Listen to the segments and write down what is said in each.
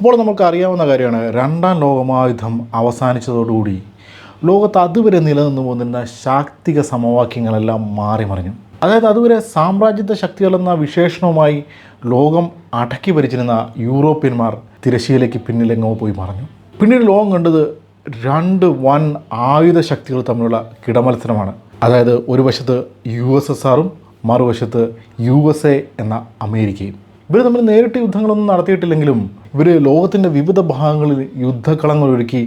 അപ്പോൾ നമുക്ക് അറിയാവുന്ന കാര്യമാണ് രണ്ടാം ലോകമഹായുദ്ധം അവസാനിച്ചതോടുകൂടി ലോകത്ത് അതുവരെ നിലനിന്നു പോന്നിരുന്ന ശാക്തിക സമവാക്യങ്ങളെല്ലാം മാറി മറിഞ്ഞു അതായത് അതുവരെ സാമ്രാജ്യത്വ ശക്തികളെന്ന വിശേഷണവുമായി ലോകം അടക്കി ഭരിച്ചിരുന്ന യൂറോപ്യന്മാർ തിരശ്ശീലയ്ക്ക് പിന്നിലെങ്ങോ പോയി മറഞ്ഞു. പിന്നീട് ലോകം കണ്ടത് രണ്ട് വൻ ആയുധ ശക്തികൾ തമ്മിലുള്ള കിടമത്സരമാണ്. അതായത് ഒരു വശത്ത് യു എസ് എസ് ആറും മറുവശത്ത് യു എസ് എ എന്ന അമേരിക്കയും. ഇവർ തമ്മിൽ നേരിട്ട് യുദ്ധങ്ങളൊന്നും നടത്തിയിട്ടില്ലെങ്കിലും ഇവർ ലോകത്തിന്റെ വിവിധ ഭാഗങ്ങളിൽ യുദ്ധക്കളങ്ങൾ ഒരുക്കി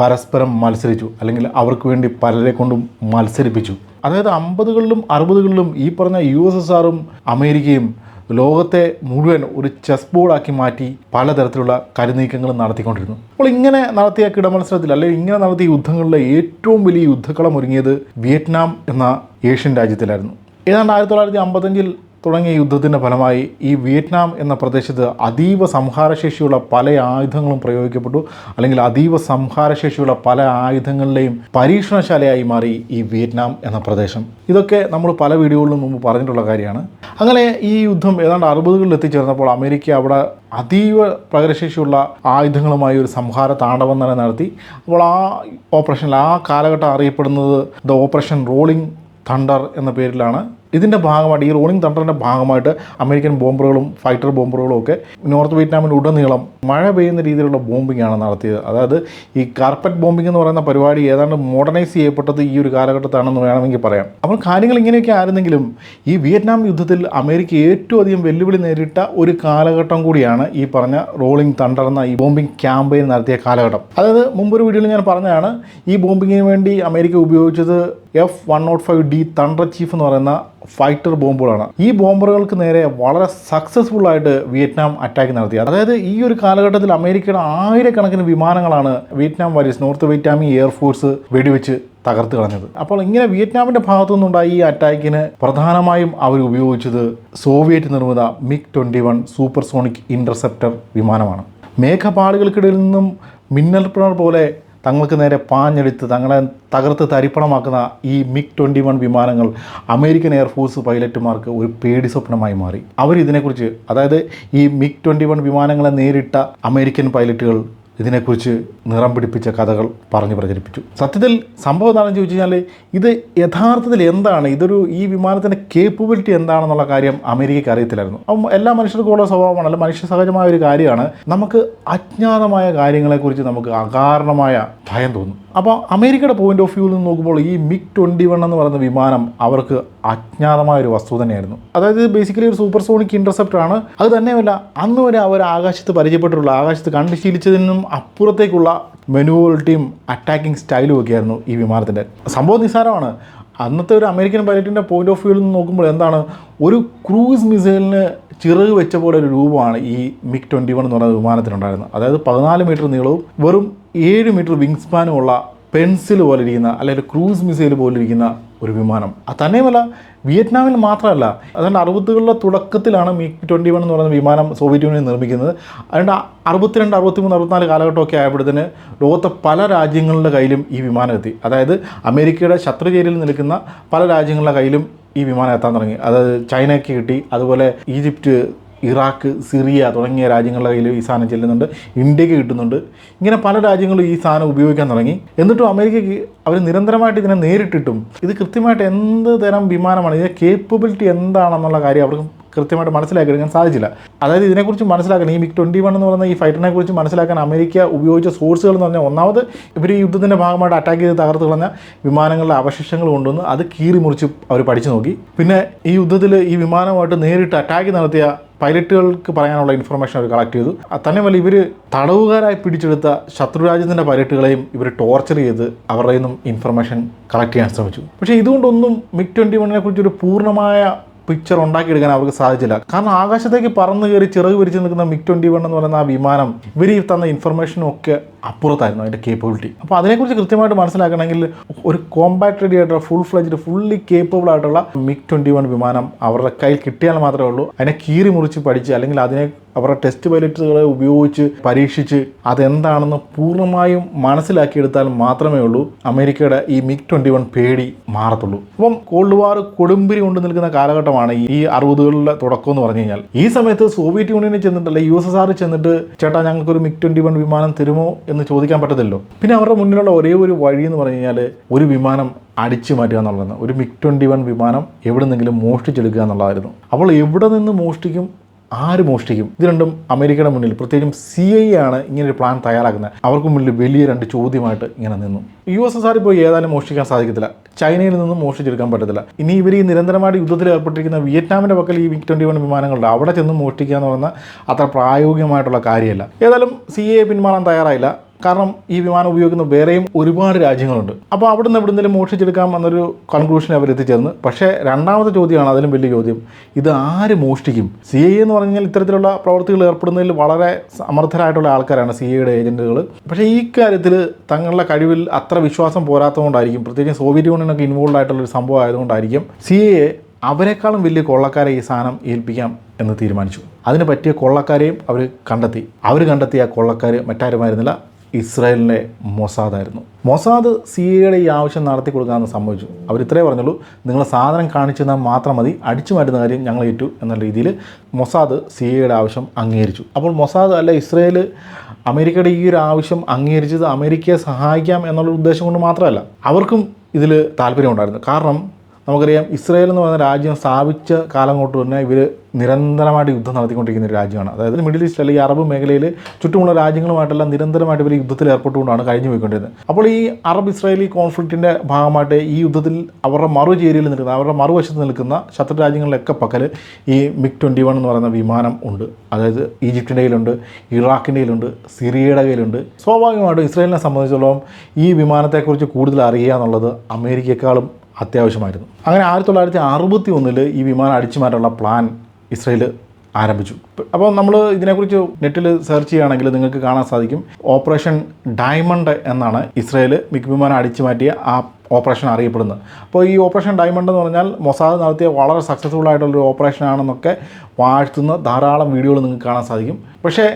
പരസ്പരം മത്സരിച്ചു. അല്ലെങ്കിൽ അവർക്ക് വേണ്ടി പലരെ കൊണ്ടും മത്സരിപ്പിച്ചു. അതായത് അമ്പതുകളിലും അറുപതുകളിലും ഈ പറഞ്ഞ യു എസ് എസ് ആറും അമേരിക്കയും ലോകത്തെ മുഴുവൻ ഒരു ചെസ് ബോർഡാക്കി മാറ്റി പലതരത്തിലുള്ള കരുനീക്കങ്ങളും നടത്തിക്കൊണ്ടിരുന്നു. അപ്പോൾ ഇങ്ങനെ നടത്തിയ കിടമത്സരത്തിൽ അല്ലെങ്കിൽ ഇങ്ങനെ നടത്തിയ യുദ്ധങ്ങളിലെ ഏറ്റവും വലിയ യുദ്ധക്കളം ഒരുങ്ങിയത് വിയറ്റ്നാം എന്ന ഏഷ്യൻ രാജ്യത്തിലായിരുന്നു. ഏതാണ്ട് ആയിരത്തി തൊള്ളായിരത്തി അമ്പത്തഞ്ചിൽ തുടങ്ങിയ യുദ്ധത്തിന്റെ ഫലമായി ഈ വിയറ്റ്നാം എന്ന പ്രദേശത്ത് അതീവ സംഹാരശേഷിയുള്ള പല ആയുധങ്ങളും പ്രയോഗിക്കപ്പെട്ടു. അല്ലെങ്കിൽ അതീവ സംഹാരശേഷിയുള്ള പല ആയുധങ്ങളുടെയും പരീക്ഷണശാലയായി മാറി ഈ വിയറ്റ്നാം എന്ന പ്രദേശം. ഇതൊക്കെ നമ്മൾ പല വീഡിയോകളിലും മുമ്പ് പറഞ്ഞിട്ടുള്ള കാര്യമാണ്. അങ്ങനെ ഈ യുദ്ധം ഏതാണ്ട് അറുപതുകളിൽ എത്തിച്ചേർന്നപ്പോൾ അമേരിക്ക അവിടെ അതീവ പ്രകടശേഷിയുള്ള ആയുധങ്ങളുമായി ഒരു സംഹാര താണ്ഡവം തന്നെ നടത്തി. അപ്പോൾ ആ ഓപ്പറേഷനിൽ ആ കാലഘട്ടം അറിയപ്പെടുന്നത് ദ ഓപ്പറേഷൻ റോളിംഗ് തണ്ടർ എന്ന പേരിലാണ്. ഇതിന്റെ ഭാഗമായിട്ട് ഈ റോളിംഗ് തണ്ടറിന്റെ ഭാഗമായിട്ട് അമേരിക്കൻ ബോംബറുകളും ഫൈറ്റർ ബോംബറുകളും ഒക്കെ നോർത്ത് വിയറ്റ്നാമിൽ ഉടനീളം മഴ പെയ്യുന്ന രീതിയിലുള്ള ബോംബിംഗ് ആണ് നടത്തിയത്. അതായത് ഈ കാർപ്പറ്റ് ബോംബിംഗ് എന്ന് പറയുന്ന പരിപാടി ഏതാണ്ട് മോഡേണൈസ് ചെയ്യപ്പെട്ടത് ഈ ഒരു കാലഘട്ടത്താണെന്ന് വേണമെങ്കിൽ പറയാം. അപ്പോൾ കാര്യങ്ങൾ ഇങ്ങനെയൊക്കെ ആയിരുന്നെങ്കിലും ഈ വിയറ്റ്നാം യുദ്ധത്തിൽ അമേരിക്ക ഏറ്റവും അധികം വെല്ലുവിളി നേരിട്ട ഒരു കാലഘട്ടം കൂടിയാണ് ഈ പറഞ്ഞ റോളിംഗ് തണ്ടർ എന്ന ഈ ബോംബിംഗ് ക്യാമ്പയിൻ നടത്തിയ കാലഘട്ടം. അതായത് മുമ്പൊരു വീഡിയോയിൽ ഞാൻ പറഞ്ഞതാണ് ഈ ബോംബിങ്ങിന് വേണ്ടി അമേരിക്ക ഉപയോഗിച്ചത് F one naught five D Thunderchief എന്ന് പറയുന്ന ഫൈറ്റർ ബോംബുകളാണ്. ഈ ബോംബറുകൾക്ക് നേരെ വളരെ സക്സസ്ഫുൾ ആയിട്ട് വിയറ്റ്നാം അറ്റാക്ക് നടത്തി. അതായത് ഈ ഒരു കാലഘട്ടത്തിൽ അമേരിക്കയുടെ ആയിരക്കണക്കിന് വിമാനങ്ങളാണ് വിയറ്റ്നാം വാരിയസ് നോർത്ത് വിയറ്റ്നാമി എയർഫോഴ്സ് വെടിവെച്ച് തകർത്ത് കളഞ്ഞത്. അപ്പോൾ ഇങ്ങനെ വിയറ്റ്നാമിന്റെ ഭാഗത്തു നിന്നുണ്ടായ ഈ അറ്റാക്കിന് പ്രധാനമായും അവർ ഉപയോഗിച്ചത് സോവിയറ്റ് നിർമ്മിത MiG twenty one supersonic interceptor വിമാനമാണ്. മേഘപാളികൾക്കിടയിൽ നിന്നും മിന്നൽ പോലെ തങ്ങൾക്ക് നേരെ പാഞ്ഞെടുത്ത് തങ്ങളെ തകർത്ത് തരിപ്പണമാക്കുന്ന ഈ മിഗ് ട്വന്റി വൺ വിമാനങ്ങൾ അമേരിക്കൻ എയർഫോഴ്സ് പൈലറ്റുമാർക്ക് ഒരു പേടി സ്വപ്നമായി മാറി. അവരിതിനെക്കുറിച്ച് അതായത് ഈ മിഗ് ട്വന്റി വൺ വിമാനങ്ങളെ നേരിട്ട അമേരിക്കൻ പൈലറ്റുകൾ ഇതിനെക്കുറിച്ച് നിറം പിടിപ്പിച്ച കഥകൾ പറഞ്ഞു പ്രചരിപ്പിച്ചു. സത്യത്തിൽ സംഭവം എന്താണെന്ന് ചോദിച്ചു കഴിഞ്ഞാൽ ഇത് യഥാർത്ഥത്തിൽ എന്താണ്? ഇതൊരു ഈ വിമാനത്തിന്റെ കേപ്പബിലിറ്റി എന്താണെന്നുള്ള കാര്യം അമേരിക്കയ്ക്ക് അറിയത്തില്ലായിരുന്നു. അപ്പം എല്ലാ മനുഷ്യർക്കും ഉള്ള സ്വഭാവമാണ് അല്ല മനുഷ്യ സഹജമായ ഒരു കാര്യമാണ്. നമുക്ക് അജ്ഞാതമായ കാര്യങ്ങളെക്കുറിച്ച് നമുക്ക് അകാരണമായ ഭയം തോന്നും. അപ്പോൾ അമേരിക്കയുടെ പോയിന്റ് ഓഫ് വ്യൂവിൽ നിന്ന് നോക്കുമ്പോൾ ഈ മിഗ് ട്വന്റി വൺ എന്ന് പറയുന്ന വിമാനം അവർക്ക് അജ്ഞാതമായ ഒരു വസ്തു തന്നെയായിരുന്നു. അതായത് ബേസിക്കലി ഒരു സൂപ്പർ സോണിക് ആണ്. അത് തന്നെയല്ല അന്ന് വരെ അവർ ആകാശത്ത് പരിചയപ്പെട്ടിട്ടുള്ള ആകാശത്ത് കണ്ടുശീലിച്ചതിനും അപ്പുറത്തേക്കുള്ള മെനുവോളിറ്റിയും അറ്റാക്കിംഗ് സ്റ്റൈലും ഒക്കെയായിരുന്നു ഈ വിമാനത്തിന്റെ. സംഭവം നിസ്സാരമാണ്. അന്നത്തെ ഒരു അമേരിക്കൻ പൈലറ്റിന്റെ പോയിന്റ് ഓഫ് വ്യൂവിൽ നിന്ന് നോക്കുമ്പോൾ എന്താണ് ഒരു ക്രൂസ് മിസൈലിന് ചിറക് വെച്ച പോലെ ഒരു രൂപമാണ് ഈ മിഗ് ട്വന്റി വൺ എന്ന് പറയുന്ന വിമാനത്തിനുണ്ടായിരുന്നത് അതായത് പതിനാല് മീറ്റർ നീളവും വെറും ഏഴ് മീറ്റർ വിങ് സ്പാനുമുള്ള പെൻസിൽ പോലെ ഇരിക്കുന്ന അല്ലെങ്കിൽ ക്രൂസ് മിസൈൽ പോലെ ഇരിക്കുന്ന ഒരു വിമാനം. അത് തന്നെയുമല്ല വിയറ്റ്നാമിൽ മാത്രമല്ല അതുകൊണ്ട് അറുപതുകളുടെ തുടക്കത്തിലാണ് മിഗ് ട്വന്റി വൺ എന്ന് പറയുന്ന വിമാനം സോവിയറ്റ് യൂണിയൻ നിർമ്മിക്കുന്നത്. അതുകൊണ്ട് അറുപത്തിരണ്ട് അറുപത്തിമൂന്ന് അറുപത്തിനാല് കാലഘട്ടമൊക്കെ ആയപ്പോഴത്തേന് ലോകത്തെ പല രാജ്യങ്ങളുടെ കയ്യിലും ഈ വിമാനം എത്തി. അതായത് അമേരിക്കയുടെ ശത്രുചേരിയിൽ നിൽക്കുന്ന പല രാജ്യങ്ങളുടെ കയ്യിലും ഈ വിമാനം എത്താൻ തുടങ്ങി. അതായത് ചൈനയ്ക്ക് കിട്ടി അതുപോലെ ഈജിപ്റ്റ് ഇറാഖ് സിറിയ തുടങ്ങിയ രാജ്യങ്ങളുടെ കയ്യിൽ ഈ സാധനം ചെല്ലുന്നുണ്ട്. ഇന്ത്യയ്ക്ക് കിട്ടുന്നുണ്ട്. ഇങ്ങനെ പല രാജ്യങ്ങളും ഈ സാധനം ഉപയോഗിക്കാൻ തുടങ്ങി. എന്നിട്ടും അമേരിക്കയ്ക്ക് അവർ നിരന്തരമായിട്ട് ഇതിനെ നേരിട്ടിട്ടും ഇത് കൃത്യമായിട്ട് എന്ത് തരം വിമാനമാണ് ഇതിന്റെ കേപ്പബിലിറ്റി എന്താണെന്നുള്ള കാര്യം അവർക്ക് കൃത്യമായിട്ട് മനസ്സിലാക്കി എടുക്കാൻ സാധിച്ചില്ല. അതായത് ഇതിനെക്കുറിച്ച് മനസ്സിലാക്കാൻ ഈ മിഗ് ട്വന്റി വൺ എന്ന് പറയുന്ന ഈ ഫൈറ്ററിനെ കുറിച്ച് മനസ്സിലാക്കാൻ അമേരിക്ക ഉപയോഗിച്ച സോഴ്സുകൾ എന്ന് പറഞ്ഞാൽ ഒന്നാമത് ഇവർ ഈ യുദ്ധത്തിന്റെ ഭാഗമായിട്ട് അറ്റാക്ക് ചെയ്ത് തകർത്ത് കളഞ്ഞ വിമാനങ്ങളുടെ അവശിഷ്ടങ്ങൾ കൊണ്ടുവന്ന് അത് കീറി മുറിച്ച് അവർ പഠിച്ചു നോക്കി. പിന്നെ ഈ യുദ്ധത്തിൽ ഈ വിമാനമായിട്ട് നേരിട്ട് അറ്റാക്ക് നടത്തിയ പൈലറ്റുകൾക്ക് പറയാനുള്ള ഇൻഫർമേഷൻ അവർ കളക്ട് ചെയ്തു. തന്നെയുമല്ല ഇവർ തടവുകാരായി പിടിച്ചെടുത്ത ശത്രുരാജ്യത്തിന്റെ പൈലറ്റുകളെയും ഇവർ ടോർച്ചർ ചെയ്ത് അവരുടെ നിന്നും ഇൻഫർമേഷൻ കളക്ട് ചെയ്യാൻ ശ്രമിച്ചു. പക്ഷേ ഇതുകൊണ്ടൊന്നും മിഗ് ട്വന്റി വണ്ണിനെ കുറിച്ചൊരു പൂർണമായ പിക്ചർ ഉണ്ടാക്കിയെടുക്കാൻ അവർക്ക് സാധിച്ചില്ല. കാരണം ആകാശത്തേക്ക് പറന്നു കയറി ചിറക് വിരിച്ച് നിൽക്കുന്ന മിഗ് ട്വന്റി വൺ എന്ന് പറയുന്ന ആ വിമാനം ഇവർ തന്ന ഇൻഫർമേഷനും ഒക്കെ അപ്പുറത്തായിരുന്നു അതിന്റെ കേപ്പബിലിറ്റി അപ്പോൾ അതിനെക്കുറിച്ച് കൃത്യമായിട്ട് മനസ്സിലാക്കണമെങ്കിൽ ഒരു കോമ്പാക്ട് റെഡി ആയിട്ടുള്ള ഫുൾ ഫ്ലജ്ഡ് ഫുള്ളി കേപ്പബിൾ ആയിട്ടുള്ള മിഗ് ട്വന്റി വൺ വിമാനം അവരുടെ കയ്യിൽ കിട്ടിയാൽ മാത്രമേ ഉള്ളൂ. അതിനെ കീറി മുറിച്ച് പഠിച്ച് അല്ലെങ്കിൽ അതിനെ അവരുടെ ടെസ്റ്റ് പൈലറ്റുകളെ ഉപയോഗിച്ച് പരീക്ഷിച്ച് അതെന്താണെന്ന് പൂർണമായും മനസ്സിലാക്കിയെടുത്താൽ മാത്രമേ ഉള്ളൂ അമേരിക്കയുടെ ഈ മിഗ് ട്വന്റി വൺ പേടി മാറത്തുള്ളൂ. അപ്പം കോൾഡ് വാർ കൊടുമ്പിരി കൊണ്ട് നിൽക്കുന്ന കാലഘട്ടമാണ് ഈ- അറുപതുകളുടെ തുടക്കം എന്ന് പറഞ്ഞു കഴിഞ്ഞാൽ. ഈ സമയത്ത് സോവിയറ്റ് യൂണിയനിൽ ചെന്നിട്ടല്ല യു എസ് എസ് ചെന്നിട്ട് ചേട്ടാ ഞങ്ങൾക്കൊരു മിഗ് ട്വന്റി വൺ വിമാനം തരുമോ എന്ന് ചോദിക്കാൻ പറ്റത്തില്ലോ പിന്നെ അവരുടെ മുന്നിലുള്ള ഒരേ ഒരു വഴി എന്ന് പറഞ്ഞു കഴിഞ്ഞാൽ ഒരു വിമാനം അടിച്ചു മാറ്റുക എന്നുള്ളതാണ്. ഒരു മിഗ് ട്വന്റി വൺ വിമാനം എവിടെ നിന്നെങ്കിലും മോഷ്ടിച്ചെടുക്കുക എന്നുള്ളതായിരുന്നു. അപ്പോൾ എവിടെ നിന്ന് മോഷ്ടിക്കും? ആര് മോഷ്ടിക്കും? ഇത് രണ്ടും അമേരിക്കയുടെ മുന്നിൽ പ്രത്യേകിച്ചും സി ഐ ആണ് ഇങ്ങനെ ഒരു പ്ലാൻ തയ്യാറാക്കുന്നത്. അവർക്ക് മുന്നിൽ വലിയ രണ്ട് ചോദ്യമായിട്ട് ഇങ്ങനെ നിന്നു. യു എസ് എസ് ആർ ഇപ്പോൾ ഏതായാലും മോഷ്ടിക്കാൻ സാധിക്കത്തില്ല. ചൈനയിൽ നിന്നും മോഷ്ടിച്ചെടുക്കാൻ പറ്റത്തില്ല. ഇനി ഇവർ ഈ നിരന്തരമായിട്ട് യുദ്ധത്തിൽ ഏർപ്പെട്ടിരിക്കുന്ന വിയറ്റ്നാമിന്റെ പക്കൽ ഈ വിക് ട്വന്റി വൺ വിമാനങ്ങളുണ്ട് അവിടെ ചെന്ന് മോഷ്ടിക്കുക എന്ന് പറയുന്ന അത്ര പ്രായോഗികമായിട്ടുള്ള കാര്യമല്ല. ഏതായാലും സി എ പിന്മാറാൻ തയ്യാറായില്ല. കാരണം ഈ വിമാനം ഉപയോഗിക്കുന്ന വേറെയും ഒരുപാട് രാജ്യങ്ങളുണ്ട്. അപ്പോൾ അവിടെ നിന്ന് എവിടെന്നെങ്കിലും മോഷ്ടിച്ചെടുക്കാം എന്നൊരു കൺക്ലൂഷൻ അവർ എത്തിച്ചേർന്ന്. പക്ഷേ രണ്ടാമത്തെ ചോദ്യമാണ് അതിലും വലിയ ചോദ്യം. ഇത് ആര് മോഷ്ടിക്കും? സി ഐ എന്ന് പറഞ്ഞു കഴിഞ്ഞാൽ ഇത്തരത്തിലുള്ള പ്രവർത്തികൾ ഏർപ്പെടുന്നതിൽ വളരെ സമർത്ഥരായിട്ടുള്ള ആൾക്കാരാണ് സി ഐയുടെ ഏജന്റുകൾ പക്ഷേ ഈ കാര്യത്തിൽ തങ്ങളുടെ കഴിവിൽ അത്ര വിശ്വാസം പോരാത്തതുകൊണ്ടായിരിക്കും. പ്രത്യേകിച്ച് സോവിയറ്റ് യൂണിയനൊക്കെ ഇൻവോൾവ് ആയിട്ടുള്ള ഒരു സംഭവം ആയതുകൊണ്ടായിരിക്കും സി അവരെക്കാളും വലിയ കൊള്ളക്കാരെ ഈ സാധനം ഏൽപ്പിക്കാം എന്ന് തീരുമാനിച്ചു. അതിന് പറ്റിയ കൊള്ളക്കാരെയും അവർ കണ്ടെത്തി. അവർ കണ്ടെത്തിയ കൊള്ളക്കാർ മറ്റാരുമായിരുന്നില്ല. ഇസ്രായേലിന്റെ മൊസാദായിരുന്നു. മൊസാദ് സി എയുടെ ഈ ആവശ്യം നടത്തി കൊടുക്കാമെന്ന് സംഭവിച്ചു. അവർ ഇത്രേ പറഞ്ഞുള്ളൂ നിങ്ങൾ സാധനം കാണിച്ചു തന്നാൽ മാത്രം മതി അടിച്ചു മാറ്റുന്ന കാര്യം ഞങ്ങൾ ഏറ്റു എന്ന രീതിയിൽ മൊസാദ് സി എയുടെ ആവശ്യം അംഗീകരിച്ചു. അപ്പോൾ മൊസാദ് അല്ല ഇസ്രായേൽ അമേരിക്കയുടെ ഈ ഒരു ആവശ്യം അംഗീകരിച്ചത് അമേരിക്കയെ സഹായിക്കാം എന്നുള്ള ഉദ്ദേശം കൊണ്ട് മാത്രമല്ല അവർക്കും ഇതിൽ താല്പര്യമുണ്ടായിരുന്നു. കാരണം നമുക്കറിയാം ഇസ്രായേൽ എന്ന് പറയുന്ന രാജ്യം സ്ഥാപിച്ച കാലം തൊട്ട് തന്നെ ഇവർ നിരന്തരമായിട്ട് യുദ്ധം നടത്തിക്കൊണ്ടിരിക്കുന്ന ഒരു രാജ്യമാണ്. അതായത് മിഡിൽ ഈസ്റ്റ് അല്ലെങ്കിൽ അറബ് മേഖലയിൽ ചുറ്റുമുള്ള രാജ്യങ്ങളുമായിട്ടെല്ലാം നിരന്തരമായിട്ട് ഇവർ യുദ്ധത്തിൽ ഏർപ്പെട്ടുകൊണ്ടാണ് കഴിഞ്ഞു പോയിക്കൊണ്ടിരുന്നത്. അപ്പോൾ ഈ അറബ് ഇസ്രായേലി കോൺഫ്ലിക്റ്റിന്റെ ഭാഗമായിട്ട് ഈ യുദ്ധത്തിൽ അവരുടെ മറുചേരിയിൽ നിൽക്കുന്ന അവരുടെ മറുവശത്ത് നിൽക്കുന്ന ശത്രു രാജ്യങ്ങളിലൊക്കെ പക്കൽ ഈ മിക് ട്വന്റി വൺ എന്ന് പറയുന്ന വിമാനം ഉണ്ട്. അതായത് ഈജിപ്തിന്റെ കയ്യിലുണ്ട് ഇറാഖിന്റെ കയ്യിലുണ്ട് സിറിയയുടെ കയ്യിലുണ്ട്. സ്വാഭാവികമായിട്ടും ഇസ്രായേലിനെ സംബന്ധിച്ചിടത്തോളം ഈ വിമാനത്തെക്കുറിച്ച് കൂടുതൽ അറിയുക എന്നുള്ളത് അമേരിക്കയെക്കാളും അത്യാവശ്യമായിരുന്നു. അങ്ങനെ ആയിരത്തി തൊള്ളായിരത്തി അറുപത്തി ഒന്നിൽ ഈ വിമാനം അടിച്ചു മാറ്റാനുള്ള പ്ലാൻ ഇസ്രയേൽ ആരംഭിച്ചു. അപ്പോൾ നമ്മൾ ഇതിനെക്കുറിച്ച് നെറ്റിൽ സെർച്ച് ചെയ്യുകയാണെങ്കിൽ നിങ്ങൾക്ക് കാണാൻ സാധിക്കും. ഓപ്പറേഷൻ ഡയമണ്ട് എന്നാണ് ഇസ്രയേൽ മിഗ് വിമാനം അടിച്ചു മാറ്റിയ ആ ഓപ്പറേഷൻ അറിയപ്പെടുന്നത്. അപ്പോൾ ഈ ഓപ്പറേഷൻ ഡയമണ്ട് എന്ന് പറഞ്ഞാൽ മൊസാദ് നടത്തിയ വളരെ സക്സസ്ഫുൾ ആയിട്ടുള്ളൊരു ഓപ്പറേഷൻ ആണെന്നൊക്കെ വാഴ്ത്തുന്ന ധാരാളം വീഡിയോകൾ നിങ്ങൾക്ക് കാണാൻ സാധിക്കും. പക്ഷേ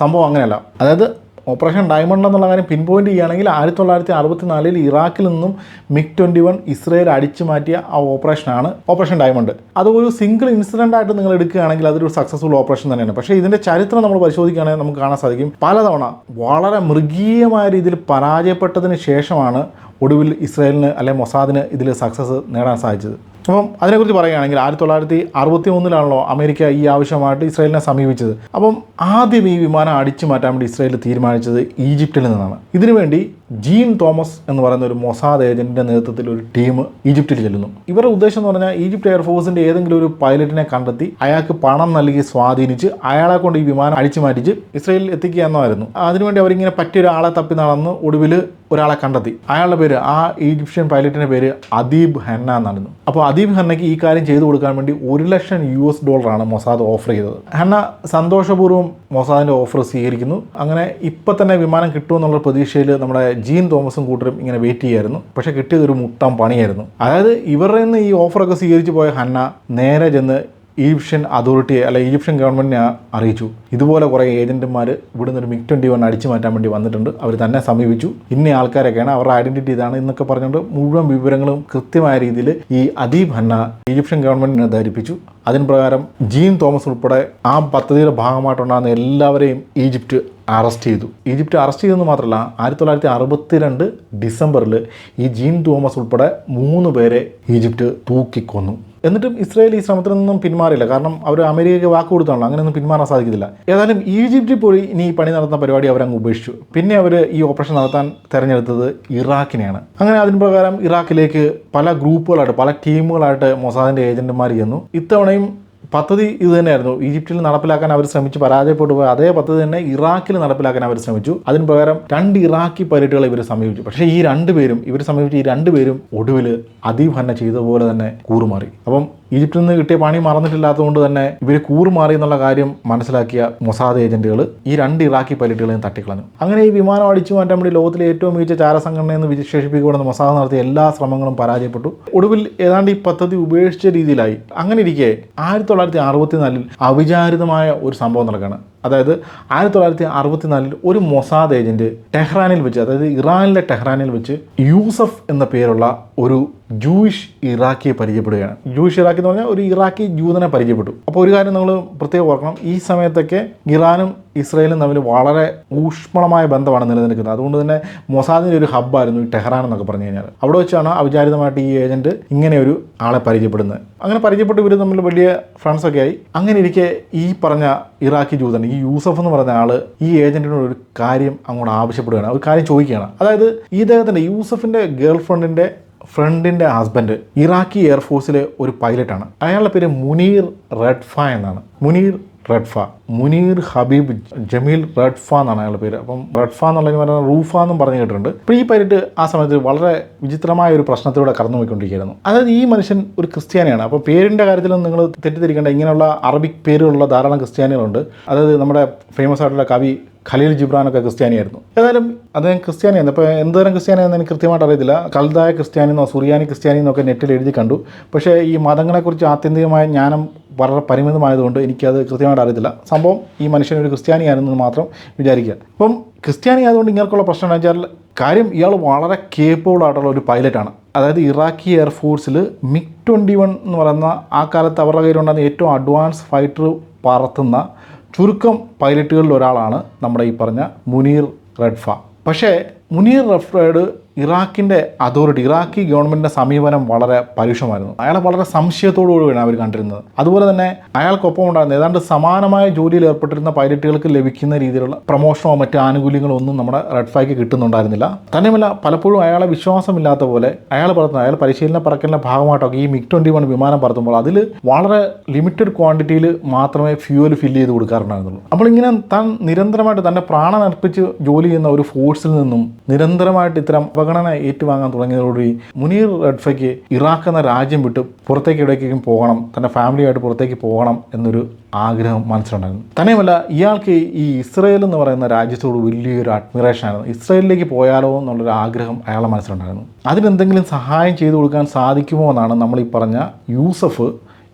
സംഭവം അങ്ങനെയല്ല. അതായത് ഓപ്പറേഷൻ ഡയമണ്ട് എന്നുള്ള കാര്യം പിൻ പോയിന്റ് ചെയ്യുകയാണെങ്കിൽ ആയിരത്തി തൊള്ളായിരത്തി അറുപത്തി നാലിൽ ഇറാഖിൽ നിന്നും മിഗ് ട്വന്റി വൺ ഇസ്രയേൽ അടിച്ചു മാറ്റിയ ആ ഓപ്പറേഷനാണ് ഓപ്പറേഷൻ ഡയമണ്ട്. അത് ഒരു സിംഗിൾ ഇൻസിഡന്റ് ആയിട്ട് നിങ്ങൾ എടുക്കുകയാണെങ്കിൽ അതൊരു സക്സസ്ഫുൾ ഓപ്പറേഷൻ തന്നെയാണ്. പക്ഷേ ഇതിന്റെ ചരിത്രം നമ്മൾ പരിശോധിക്കുകയാണെങ്കിൽ നമുക്ക് കാണാൻ സാധിക്കും. പലതവണ വളരെ മൃഗീയമായ രീതിയിൽ പരാജയപ്പെട്ടതിന് ശേഷമാണ് ഒടുവിൽ ഇസ്രായേലിന് അല്ലെങ്കിൽ മൊസാദിന് ഇതിൽ സക്സസ് നേടാൻ സാധിച്ചത്. അപ്പം അതിനെക്കുറിച്ച് പറയുകയാണെങ്കിൽ ആയിരത്തി തൊള്ളായിരത്തി അറുപത്തി മൂന്നിലാണല്ലോ അമേരിക്ക ഈ ആവശ്യമായിട്ട് ഇസ്രായേലിനെ സമീപിച്ചത്. അപ്പം ആദ്യം ഈ വിമാനം അടിച്ചു മാറ്റാൻ വേണ്ടി ഇസ്രായേൽ തീരുമാനിച്ചത് ഈജിപ്തിൽ നിന്നാണ്. ഇതിനുവേണ്ടി ജീൻ തോമസ് എന്ന് പറയുന്ന ഒരു മൊസാദ് ഏജന്റിന്റെ നേതൃത്വത്തിൽ ഒരു ടീം ഈജിപ്തിൽ ചെല്ലുന്നു. ഇവരുടെ ഉദ്ദേശം എന്ന് പറഞ്ഞാൽ ഈജിപ്ത് എയർഫോഴ്സിന്റെ ഏതെങ്കിലും ഒരു പൈലറ്റിനെ കണ്ടെത്തി അയാൾക്ക് പണം നൽകി സ്വാധീനിച്ച് അയാളെ കൊണ്ട് ഈ വിമാനം അടിച്ചു മാറ്റിച്ച് ഇസ്രയേലിൽ എത്തിക്കുക എന്നായിരുന്നു അതിനുവേണ്ടി അവരിങ്ങനെ പറ്റിയ ഒരാളെ തപ്പി നടന്ന് ഒടുവിൽ ഒരാളെ കണ്ടെത്തി. അയാളുടെ പേര് ആ ഈജിപ്ഷ്യൻ പൈലറ്റിന്റെ പേര് അദീബ് ഹന്ന എന്നായിരുന്നു അപ്പോൾ അദീബ് ഹന്നയ്ക്ക് ഈ കാര്യം ചെയ്തു കൊടുക്കാൻ വേണ്ടി ഒരു ലക്ഷം യു എസ് ഡോളറാണ് മൊസാദ് ഓഫർ ചെയ്തത്. ഹന്ന സന്തോഷപൂർവം മൊസാദിന്റെ ഓഫർ സ്വീകരിക്കുന്നു. അങ്ങനെ ഇപ്പം തന്നെ വിമാനം കിട്ടുമെന്നുള്ള പ്രതീക്ഷയിൽ നമ്മുടെ ജീൻ തോമസും കൂട്ടരും ഇങ്ങനെ വെയിറ്റ് ചെയ്യായിരുന്നു. പക്ഷേ കിട്ടിയത് ഒരു മുട്ടം പണിയായിരുന്നു. അതായത് ഇവരുടെ നിന്ന് ഈ ഓഫറൊക്കെ സ്വീകരിച്ചു പോയ ഹന്ന നേരെ ചെന്ന് ഈജിപ്ഷ്യൻ അതോറിറ്റിയെ അല്ലെ ഈജിപ്ഷ്യൻ ഗവൺമെന്റിനെ അറിയിച്ചു. ഇതുപോലെ കുറേ ഏജന്റുമാർ നിന്ന് ഒരു മിക് ട്വന്റി വൺ അടിച്ചു മാറ്റാൻ വേണ്ടി വന്നിട്ടുണ്ട്. അവർ തന്നെ സമീപിച്ചു. ഇന്ന ആൾക്കാരൊക്കെയാണ് അവരുടെ ഐഡന്റിറ്റി ഇതാണ് എന്നൊക്കെ പറഞ്ഞുകൊണ്ട് മുഴുവൻ വിവരങ്ങളും കൃത്യമായ രീതിയിൽ ഈ അദീബ് ഹന്ന ഈജിപ്ഷ്യൻ ഗവൺമെന്റിനെ ധരിപ്പിച്ചു. അതിന് പ്രകാരം ജീൻ തോമസ് ഉൾപ്പെടെ ആ പദ്ധതിയുടെ ഭാഗമായിട്ടുണ്ടാകുന്ന എല്ലാവരെയും ഈജിപ്റ്റ് അറസ്റ്റ് ചെയ്തു. ഈജിപ്റ്റ് അറസ്റ്റ് ചെയ്തെന്ന് മാത്രമല്ല ആയിരത്തി തൊള്ളായിരത്തി അറുപത്തിരണ്ട് ഡിസംബറിൽ ഈ ജീൻ തോമസ് ഉൾപ്പെടെ മൂന്ന് പേരെ ഈജിപ്റ്റ് തൂക്കിക്കൊന്നു. എന്നിട്ടും ഇസ്രായേൽ ഈ ശ്രമത്തിൽ നിന്നും പിന്മാറില്ല കാരണം അവർ അമേരിക്കയ്ക്ക് വാക്ക് കൊടുത്താണല്ലോ അങ്ങനെയൊന്നും പിന്മാറാൻ സാധിക്കത്തില്ല. ഏതായാലും ഈജിപ്തിൽ പോയി ഇനി ഈ പണി നടത്തുന്ന പരിപാടി അവരങ്ങ് ഉപേക്ഷിച്ചു. പിന്നെ അവർ ഈ ഓപ്പറേഷൻ നടത്താൻ തിരഞ്ഞെടുത്തത് ഇറാഖിനെയാണ്. അങ്ങനെ അതിന് പ്രകാരം ഇറാഖിലേക്ക് പല ഗ്രൂപ്പുകളായിട്ട് പല ടീമുകളായിട്ട് മൊസാദിന്റെ ഏജന്റുമാർ ചെന്നു. ഇത്തവണയും പദ്ധതി ഇത് തന്നെയായിരുന്നു. ഈജിപ്തിൽ നടപ്പിലാക്കാൻ അവർ ശ്രമിച്ചു പരാജയപ്പെട്ടു പോയ അതേ പദ്ധതി തന്നെ ഇറാഖിൽ നടപ്പിലാക്കാൻ അവർ ശ്രമിച്ചു. അതിന് പ്രകാരം രണ്ട് ഇറാഖി പൈലറ്റുകളെ ഇവർ സമീപിച്ചു. പക്ഷേ ഈ രണ്ടുപേരും ഇവർ സമീപിച്ച ഈ രണ്ടുപേരും ഒടുവിൽ അതിഭന്ന ചെയ്ത പോലെ തന്നെ കൂറുമാറി. അപ്പം ഈജിപ്തിൽ നിന്ന് കിട്ടിയ പണി മറന്നിട്ടില്ലാത്തതുകൊണ്ട് തന്നെ ഇവർ കൂറുമാറി എന്നുള്ള കാര്യം മനസ്സിലാക്കിയ മൊസാദ് ഏജന്റുകൾ ഈ രണ്ട് ഇറാഖി പൈലറ്റുകളെയും തട്ടിക്കളഞ്ഞു. അങ്ങനെ ഈ വിമാനം അടിച്ചു മാറ്റാൻ വേണ്ടി ലോകത്തിലെ ഏറ്റവും മികച്ച ചാരസംഘടന എന്ന് വിശേഷിപ്പിക്കപ്പെടുന്ന മൊസാദ് നടത്തിയ എല്ലാ ശ്രമങ്ങളും പരാജയപ്പെട്ടു. ഒടുവിൽ ഏതാണ്ട് ഈ പദ്ധതി ഉപേക്ഷിച്ച രീതിയിലായി. അങ്ങനെ ഇരിക്കെ ആയിരത്തി തൊള്ളായിരത്തി അറുപത്തിനാലിൽ അവിചാരിതമായ ഒരു സംഭവം നടക്കുകയാണ്. അതായത് ആയിരത്തി തൊള്ളായിരത്തി അറുപത്തിനാലിൽ ഒരു മൊസാദ് ഏജന്റ് ടെഹ്റാനിൽ വെച്ച് അതായത് ഇറാനിലെ ടെഹ്റാനിൽ വെച്ച് യൂസഫ് എന്ന പേരുള്ള ഒരു ജൂയിഷ് ഇറാഖിയെ പരിചയപ്പെടുകയാണ്. ജൂയിഷ് ഇറാഖി എന്ന് പറഞ്ഞാൽ ഒരു ഇറാഖി ജൂതനെ പരിചയപ്പെട്ടു. അപ്പോൾ ഒരു കാര്യം നമ്മൾ പ്രത്യേകം ഓർക്കണം ഈ സമയത്തൊക്കെ ഇറാനും ഇസ്രയേലും തമ്മിൽ വളരെ ഊഷ്മളമായ ബന്ധമാണ് നിലനിൽക്കുന്നത്. അതുകൊണ്ട് തന്നെ മൊസാദിന്റെ ഒരു ഹബ്ബായിരുന്നു ഈ ടെഹ്റാൻ എന്നൊക്കെ പറഞ്ഞു കഴിഞ്ഞാൽ. അവിടെ വെച്ചാണ് അവിചാരിതമായിട്ട് ഈ ഏജന്റ് ഇങ്ങനെ ഒരു ആളെ പരിചയപ്പെടുന്നത്. അങ്ങനെ പരിചയപ്പെട്ട് ഇവർ തമ്മിൽ വലിയ ഫ്രണ്ട്സൊക്കെ ആയി. അങ്ങനെ ഇരിക്കെ ഈ പറഞ്ഞ ഇറാഖി ജൂതൻ ഈ യൂസഫ് എന്ന് പറഞ്ഞ ആൾ ഈ ഏജന്റിനോട് ഒരു കാര്യം അങ്ങോട്ട് ആവശ്യപ്പെടുകയാണ്. ഒരു കാര്യം ചോദിക്കുകയാണ്. അതായത് ഈ ഇദ്ദേഹത്തിന്റെ യൂസഫിന്റെ ഗേൾ ഫ്രണ്ടിന്റെ ഫ്രണ്ടിന്റെ ഹസ്ബൻഡ് ഇറാഖി എയർഫോഴ്സിലെ ഒരു പൈലറ്റാണ് അയാളുടെ പേര് മുനീർ റെഡ്ഫ എന്നാണ്. മുനീർ റെഡ്ഫ. മുനീർ ഹബീബ് ജമീൽ റെഡ്ഫ എന്നാണ് അയാളുടെ പേര്. അപ്പം റെഡ്ഫ എന്നുള്ളതിന് പറയുന്നത് റൂഫ എന്നും പറഞ്ഞു കേട്ടിട്ടുണ്ട്. അപ്പോൾ ഈ പൈലറ്റ് ആ സമയത്ത് വളരെ വിചിത്രമായ ഒരു പ്രശ്നത്തിലൂടെ കടന്നു പോയിക്കൊണ്ടിരിക്കുകയായിരുന്നു അതായത് ഈ മനുഷ്യൻ ഒരു ക്രിസ്ത്യാനിയാണ്. അപ്പോൾ പേരിന്റെ കാര്യത്തിലൊന്നും നിങ്ങൾ തെറ്റിദ്ധരിക്കേണ്ട ഇങ്ങനെയുള്ള അറബിക് പേരുള്ള ധാരാളം ക്രിസ്ത്യാനികളുണ്ട്. അതായത് നമ്മുടെ ഫേമസ് ആയിട്ടുള്ള കവി ഖലീൽ ജിബ്രാനൊക്കെ ക്രിസ്ത്യാനിയായിരുന്നു. ഏതായാലും അദ്ദേഹം ക്രിസ്ത്യാനിയാണ് അപ്പോൾ എന്തുതരം ക്രിസ്ത്യാനിയാണെന്ന് എനിക്ക് കൃത്യമായിട്ട് അറിയത്തില്ല. കൽതായ ക്രിസ്ത്യാനിന്നോ സുറിയാനി ക്രിസ്ത്യാനിന്നൊക്കെ നെറ്റിൽ എഴുതി കണ്ടു. പക്ഷേ ഈ മതങ്ങളെക്കുറിച്ച് ആത്യന്തികമായ ജ്ഞാനം വളരെ പരിമിതമായതുകൊണ്ട് എനിക്കത് കൃത്യമായിട്ട് അറിയത്തില്ല. സംഭവം ഈ മനുഷ്യൻ ഒരു ക്രിസ്ത്യാനിയാണെന്ന് മാത്രം വിചാരിക്കുക. അപ്പം ക്രിസ്ത്യാനി ആയതുകൊണ്ട് ഇങ്ങനെയുള്ള പ്രശ്നം എന്ന് വെച്ചാൽ കാര്യം ഇയാൾ വളരെ കേപ്പബിൾ ആയിട്ടുള്ള ഒരു പൈലറ്റാണ് അതായത് ഇറാഖി എയർഫോഴ്സിൽ മിഗ് ട്വന്റി വൺ എന്ന് പറയുന്ന ആ കാലത്ത് അവരുടെ കയ്യിലുണ്ടായിരുന്ന ഏറ്റവും അഡ്വാൻസ് ഫൈറ്റർ പറത്തുന്ന ചുരുക്കം പൈലറ്റുകളിൽ ഒരാളാണ് നമ്മുടെ ഈ പറഞ്ഞ മുനീർ റെഡ്ഫ. പക്ഷേ മുനീർ റഫ്രേഡ് ഇറാഖിന്റെ അതോറിറ്റി ഇറാഖി ഗവൺമെന്റിന്റെ സമീപനം വളരെ പരുഷമായിരുന്നു. അയാളെ വളരെ സംശയത്തോടുകൂടിയാണ് അവർ കണ്ടിരുന്നത്. അതുപോലെ തന്നെ അയാൾക്കൊപ്പം ഉണ്ടായിരുന്ന ഏതാണ്ട് സമാനമായ ജോലിയിൽ ഏർപ്പെട്ടിരുന്ന പൈലറ്റുകൾക്ക് ലഭിക്കുന്ന രീതിയിലുള്ള പ്രമോഷനോ മറ്റു ആനുകൂല്യങ്ങളോ ഒന്നും നമ്മുടെ റെഡ് ഫൈക്ക് കിട്ടുന്നുണ്ടായിരുന്നില്ല. തന്നെയുമല്ല പലപ്പോഴും അയാളെ വിശ്വാസമില്ലാത്ത പോലെ അയാൾ പറത്തുന്നത് അയാൾ പരിശീലന പറക്കലിന്റെ ഭാഗമായിട്ടൊക്കെ ഈ മിഗ് ട്വന്റി വൺ വിമാനം പറത്തുമ്പോൾ അതിൽ വളരെ ലിമിറ്റഡ് ക്വാണ്ടിറ്റിയിൽ മാത്രമേ ഫ്യൂവൽ ഫില്ല് ചെയ്ത് കൊടുക്കാറുണ്ടായിരുന്നുള്ളൂ. അപ്പോൾ ഇങ്ങനെ താൻ നിരന്തരമായിട്ട് തന്റെ പ്രാണനർപ്പിച്ച് ജോലി ചെയ്യുന്ന ഒരു ഫോഴ്സിൽ നിന്നും നിരന്തരമായിട്ട് ഇത്തരം അവഗണന ഏറ്റുവാങ്ങാൻ തുടങ്ങിയതോടുകൂടി മുനീർ റഡ്ഫയ്ക്ക് ഇറാഖ് എന്ന രാജ്യം വിട്ട് പുറത്തേക്ക് എവിടേക്കും പോകണം തന്റെ ഫാമിലിയായിട്ട് പുറത്തേക്ക് പോകണം എന്നൊരു ആഗ്രഹം മനസ്സിലുണ്ടായിരുന്നു. തന്നെയുമല്ല ഇയാൾക്ക് ഈ ഇസ്രയേൽ എന്ന് പറയുന്ന രാജ്യത്തോട് വലിയൊരു അഡ്മിറേഷൻ ആയിരുന്നു. ഇസ്രയേലിലേക്ക് പോയാലോ എന്നുള്ളൊരു ആഗ്രഹം അയാളുടെ മനസ്സിലുണ്ടായിരുന്നു. അതിനെന്തെങ്കിലും സഹായം ചെയ്തു കൊടുക്കാൻ സാധിക്കുമോ എന്നാണ് നമ്മൾ ഈ പറഞ്ഞ യൂസഫ്